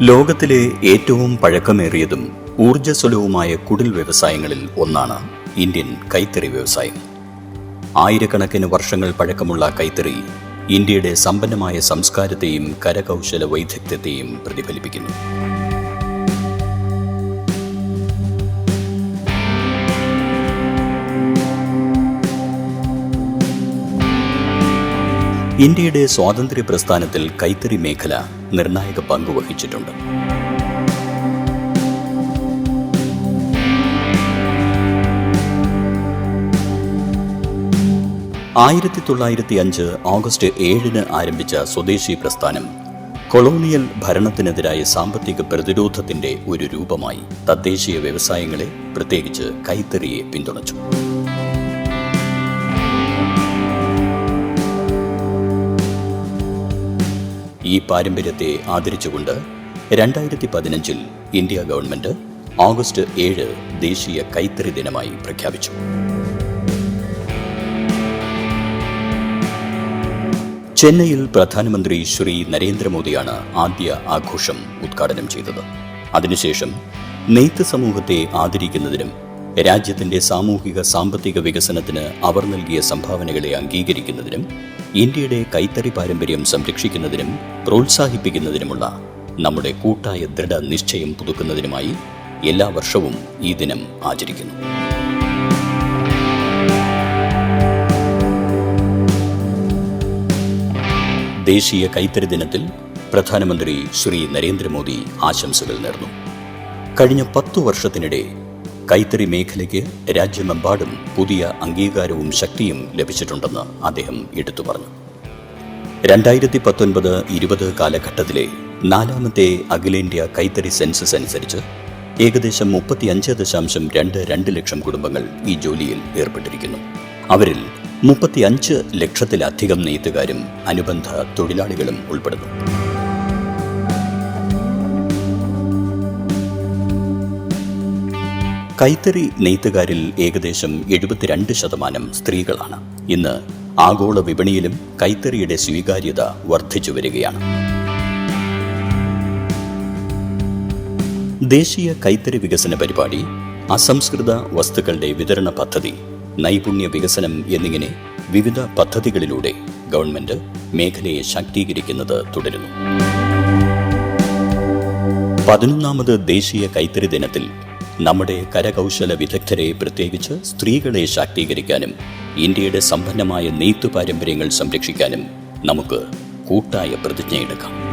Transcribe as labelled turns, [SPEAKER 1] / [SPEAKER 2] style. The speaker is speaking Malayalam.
[SPEAKER 1] ലോകത്തിലെ ഏറ്റവും പഴക്കമേറിയതും ഊർജസ്വലവുമായ കുടിൽ വ്യവസായങ്ങളിൽ ഒന്നാണ് ഇന്ത്യൻ കൈത്തറി വ്യവസായം. ആയിരക്കണക്കിന് വർഷങ്ങൾ പഴക്കമുള്ള കൈത്തറി ഇന്ത്യയുടെ സമ്പന്നമായ സംസ്കാരത്തെയും കരകൗശല വൈദഗ്ധ്യത്തെയും പ്രതിഫലിപ്പിക്കുന്നു. ഇന്ത്യയുടെ സ്വാതന്ത്ര്യ പ്രസ്ഥാനത്തിൽ കൈത്തറി മേഖല നിർണായക പങ്ക് വഹിച്ചിട്ടുണ്ട്. ആയിരത്തി തൊള്ളായിരത്തി അഞ്ച് ഓഗസ്റ്റ് ഏഴിന് ആരംഭിച്ച സ്വദേശി പ്രസ്ഥാനം കൊളോണിയൽ ഭരണത്തിനെതിരായ സാമ്പത്തിക പ്രതിരോധത്തിന്റെ ഒരു രൂപമായി തദ്ദേശീയ വ്യവസായങ്ങളെ പ്രത്യേകിച്ച് കൈത്തറിയെ പിന്തുണച്ചു. ഈ പാരമ്പര്യത്തെ ആദരിച്ചുകൊണ്ട് രണ്ടായിരത്തി പതിനഞ്ചിൽ ഇന്ത്യ ഗവൺമെന്റ് ഓഗസ്റ്റ് ഏഴ് ദേശീയ കൈത്തറി ദിനമായി പ്രഖ്യാപിച്ചു. ചെന്നൈയിൽ പ്രധാനമന്ത്രി ശ്രീ നരേന്ദ്രമോദിയാണ് ആദ്യ ആഘോഷം ഉദ്ഘാടനം ചെയ്തത്. അതിനുശേഷം നെയ്ത്ത് സമൂഹത്തെ ആദരിക്കുന്നതിനും രാജ്യത്തിന്റെ സാമൂഹിക സാമ്പത്തിക വികസനത്തിന് അവർ നൽകിയ സംഭാവനകളെ അംഗീകരിക്കുന്നതിനും ഇന്ത്യയുടെ കൈത്തറി പാരമ്പര്യം സംരക്ഷിക്കുന്നതിനും പ്രോത്സാഹിപ്പിക്കുന്നതിനുമുള്ള നമ്മുടെ കൂട്ടായ ദൃഢനിശ്ചയം പുതുക്കുന്നതിനുമായി എല്ലാ വർഷവും ഈ ദിനം ആചരിക്കുന്നു. ദേശീയ കൈത്തറി ദിനത്തിൽ പ്രധാനമന്ത്രി ശ്രീ നരേന്ദ്രമോദി ആശംസകൾ നേർന്നു. കഴിഞ്ഞ പത്തു വർഷത്തിനിടെ കൈത്തറി മേഖലയ്ക്ക് രാജ്യമെമ്പാടും പുതിയ അംഗീകാരവും ശക്തിയും ലഭിച്ചിട്ടുണ്ടെന്ന് അദ്ദേഹം എടുത്തു പറഞ്ഞു. രണ്ടായിരത്തി പത്തൊൻപത് ഇരുപത് കാലഘട്ടത്തിലെ നാലാമത്തെ അഖിലേന്ത്യാ കൈത്തറി സെൻസസ് അനുസരിച്ച് ഏകദേശം മുപ്പത്തിയഞ്ച് ദശാംശം രണ്ട് രണ്ട് ലക്ഷം കുടുംബങ്ങൾ ഈ ജോലിയിൽ ഏർപ്പെട്ടിരിക്കുന്നു. അവരിൽ മുപ്പത്തിയഞ്ച് ലക്ഷത്തിലധികം നെയ്ത്തുകാരും അനുബന്ധ തൊഴിലാളികളും ഉൾപ്പെടുന്നു. കൈത്തറി നെയ്ത്തുകാരിൽ ഏകദേശം എഴുപത്തിരണ്ട് ശതമാനം സ്ത്രീകളാണ്. ഇന്ന് ആഗോള വിപണിയിലും കൈത്തറിയുടെ സ്വീകാര്യത വർദ്ധിച്ചു വരികയാണ്. ദേശീയ കൈത്തറി വികസന പരിപാടി അസംസ്കൃത വസ്തുക്കളുടെ വിതരണ പദ്ധതി നൈപുണ്യ വികസനം എന്നിങ്ങനെ വിവിധ പദ്ധതികളിലൂടെ ഗവൺമെന്റ് മേഖലയെ ശാക്തീകരിക്കുന്നത് തുടരുന്നു. പതിനൊന്നാമത് ദേശീയ കൈത്തറി ദിനത്തിൽ നമ്മുടെ കരകൗശല വിദഗ്ധരെ പ്രത്യേകിച്ച് സ്ത്രീകളെ ശാക്തീകരിക്കാനും ഇന്ത്യയുടെ സമ്പന്നമായ നെയ്ത്തു പാരമ്പര്യങ്ങൾ സംരക്ഷിക്കാനും നമുക്ക് കൂട്ടായ പ്രതിജ്ഞയെടുക്കാം.